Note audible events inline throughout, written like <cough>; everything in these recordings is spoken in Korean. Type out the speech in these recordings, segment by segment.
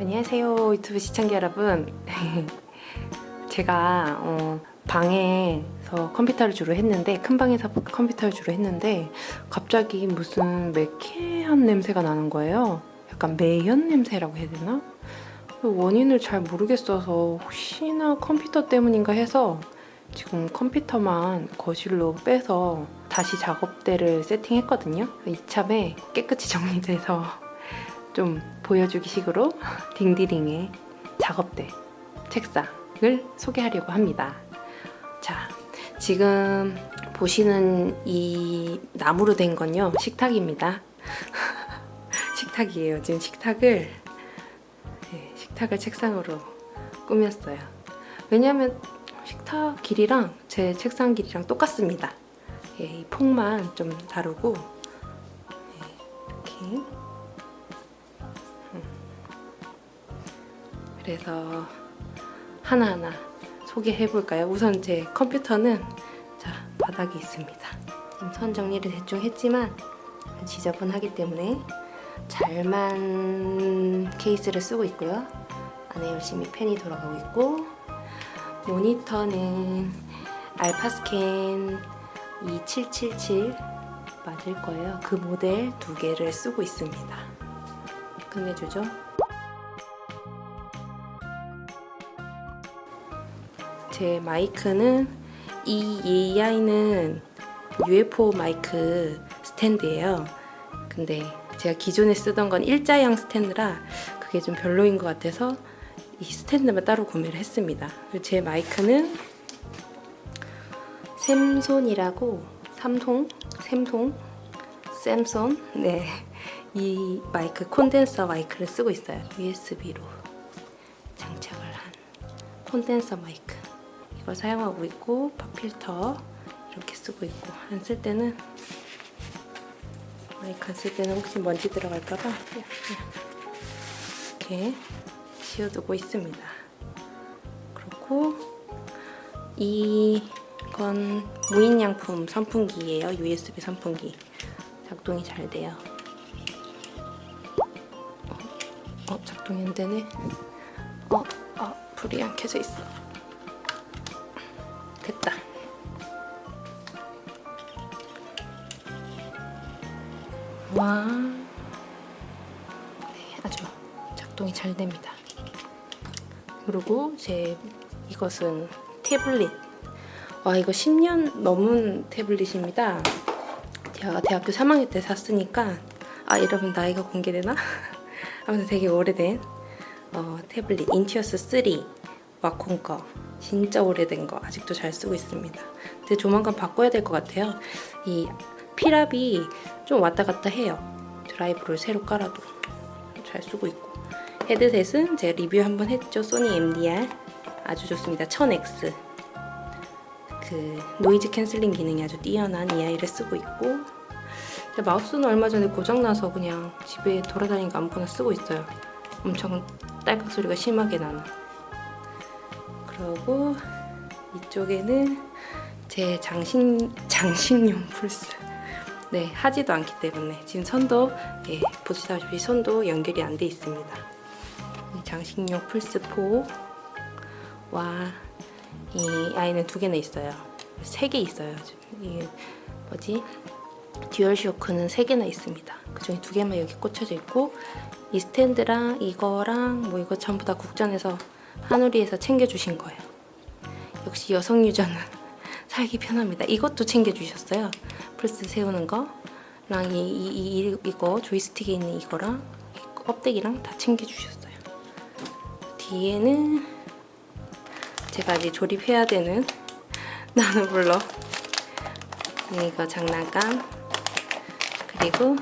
안녕하세요 유튜브 시청자 여러분. <laughs> 제가 어, 방에서 컴퓨터를 주로 했는데 큰 방에서 컴퓨터를 주로 했는데 갑자기 무슨 매캐한 냄새가 나는 거예요. 약간 매연 냄새라고 해야 되나? 원인을 잘 모르겠어서 혹시나 컴퓨터 때문인가 해서 지금 컴퓨터만 거실로 빼서 다시 작업대를 세팅했거든요. 이참에 깨끗이 <laughs> 정리돼서 좀 보여주기 식으로 <laughs> 딩디링의 작업대 책상을 소개하려고 합니다. 자, 지금 보시는 이 나무로 된 건요 식탁입니다. <laughs> 식탁이에요. 지금 식탁을 네, 식탁을 책상으로 꾸몄어요. 왜냐하면 식탁 길이랑 제 책상 길이랑 똑같습니다. 예, 이 폭만 좀 다르고 네, 이렇게 그래서 하나하나 소개해 볼까요? 우선 제 컴퓨터는 자 바닥에 있습니다. 지금 선 정리를 대충 했지만 지저분하기 때문에 잘만 케이스를 쓰고 있고요. 안에 열심히 펜이 돌아가고 있고 모니터는 알파스캔 2777 맞을 거예요. 그 모델 두 개를 쓰고 있습니다. 끝내주죠. 제 마이크는 이 AI는 UFO 마이크 스탠드예요. 근데 제가 기존에 쓰던 건 일자형 스탠드라 그게 좀 별로인 것 같아서 이 스탠드만 따로 구매를 했습니다. 제 마이크는 샘손이라고 삼송, 샘송, 샘손 네. 이 마이크 콘덴서 마이크를 쓰고 있어요. USB로 장착을 한 콘덴서 마이크. 이걸 사용하고 있고 팝필터 이렇게 쓰고 있고 안 쓸 때는 마이크 안 쓸 때는 혹시 먼지 들어갈까봐 이렇게 지워두고 있습니다. 그렇고 이건 무인양품 선풍기예요. USB 선풍기 작동이 잘 돼요. 어, 어 작동이 안 되네. 어, 어 불이 안 켜져 있어. 와. 네, 아주 작동이 잘 됩니다. 그리고 제 이것은 태블릿. 와, 이거 10년 넘은 태블릿입니다. 제가 대학교 3학년 때 샀으니까 아, 여러분 나이가 공개되나? <laughs> 아무튼 되게 오래된 어, 태블릿 인티어스 3 와콘 거 진짜 오래된 거 아직도 잘 쓰고 있습니다. 근데 조만간 바꿔야 될 것 같아요. 이 피랍이 좀 왔다 갔다 해요. 드라이브를 새로 깔아도 잘 쓰고 있고 헤드셋은 제가 리뷰 한번 했죠. 소니 MDR 아주 좋습니다. 1000X 그 노이즈 캔슬링 기능이 아주 뛰어난 이 아이를 쓰고 있고 마우스는 얼마 전에 고장나서 그냥 집에 돌아다니는 거 아무거나 쓰고 있어요. 엄청 딸깍 소리가 심하게 나는 그리고 이쪽에는 제 장식 장식용 <laughs> 플스. 네 하지도 않기 때문에 지금 선도 예, 보시다시피 선도 연결이 안 돼 있습니다. 이 장식용 플스 4와 이 아이는 두 개나 있어요. 세 개 있어요. 이게 뭐지? 듀얼 쇼크는 세 개나 있습니다. 그 중에 두 개만 여기 꽂혀져 있고 이 스탠드랑 이거랑 뭐 이거 전부 다 국전에서 한우리에서 챙겨주신 거예요. 역시 여성 유저는 살기 편합니다. 이것도 챙겨주셨어요. 플스 세우는 거랑 이, 이, 이, 이거 조이스틱에 있는 이거랑 이 껍데기랑 다 챙겨주셨어요. 뒤에는 제가 이제 조립해야 되는 <laughs> 나노블럭 이거 장난감 그리고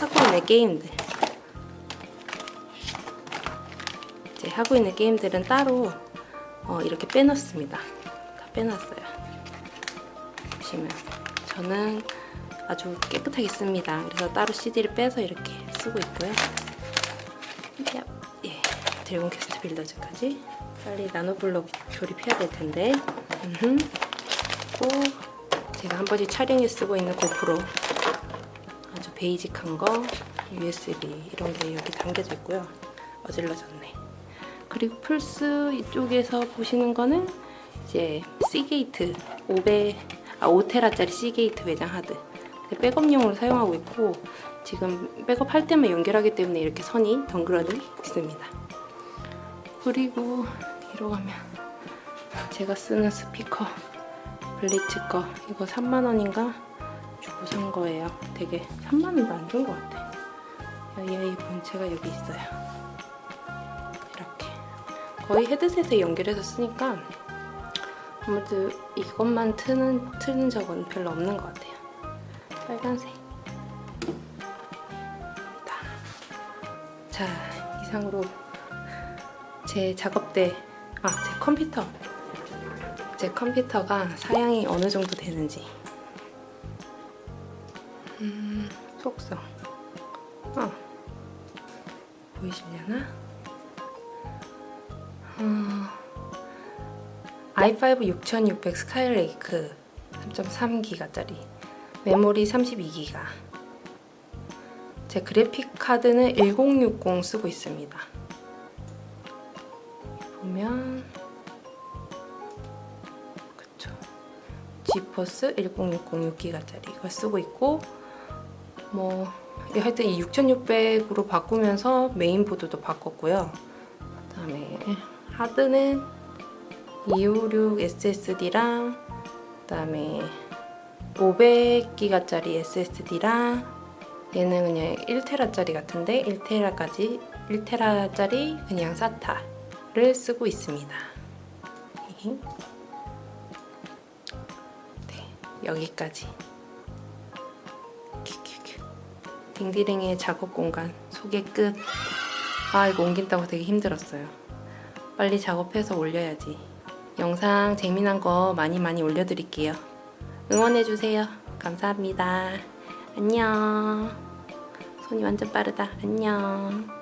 하고 있는 게임들 이제 하고 있는 게임들은 따로 어, 이렇게 빼놨습니다. 다 빼놨어요. 보시면 저는 아주 깨끗하게 씁니다. 그래서 따로 CD를 빼서 이렇게 쓰고 있고요. 야, 예, 드래곤 퀘스트 빌더즈까지 빨리 나노블록 조립해야 될 텐데. 음흠. 또 제가 한 번씩 촬영에 쓰고 있는 고프로 아주 베이직한 거 USB 이런 게 여기 담겨져 있고요. 어질러졌네. 그리고 플스 이쪽에서 보시는 거는 이제 C게이트 5배 아 5테라짜리 C게이트 외장 하드 백업용으로 사용하고 있고 지금 백업 할 때만 연결하기 때문에 이렇게 선이 덩그러니 있습니다. 그리고 뒤로 가면 제가 쓰는 스피커 블리츠 거 이거 3만 원인가 주고 산 거예요. 되게 3만 원도 안 준 것 같아. 야이아이 본체가 여기 있어요. 이렇게 거의 헤드셋에 연결해서 쓰니까 아무튼 이것만 트는 트는 적은 별로 없는 것 같아요. 빨간색. 다. 자 이상으로 제 작업대 아 제 컴퓨터 제 컴퓨터가 사양이 어느 정도 되는지 음 속성 어 보이시려나? 어, i5 6600 스카이레이크 3.3기가짜리 메모리 32기가. 제 그래픽 카드는 1060 쓰고 있습니다. 보면 그쵸. 지퍼스 1060 6기가짜리 이걸 쓰고 있고 뭐 하여튼 이 6600으로 바꾸면서 메인보드도 바꿨고요. 그 다음에 하드는 256 SSD랑 그다음에 500기가짜리 SSD랑 얘는 그냥 1테라짜리 같은데 1테라까지 1테라짜리 그냥 사타를 쓰고 있습니다. 네, 여기까지. 딩디링의 작업 공간 소개 끝. 아 이거 옮긴다고 되게 힘들었어요. 빨리 작업해서 올려야지. 영상 재미난 거 많이 많이 올려드릴게요. 응원해주세요. 감사합니다. 안녕. 손이 완전 빠르다. 안녕.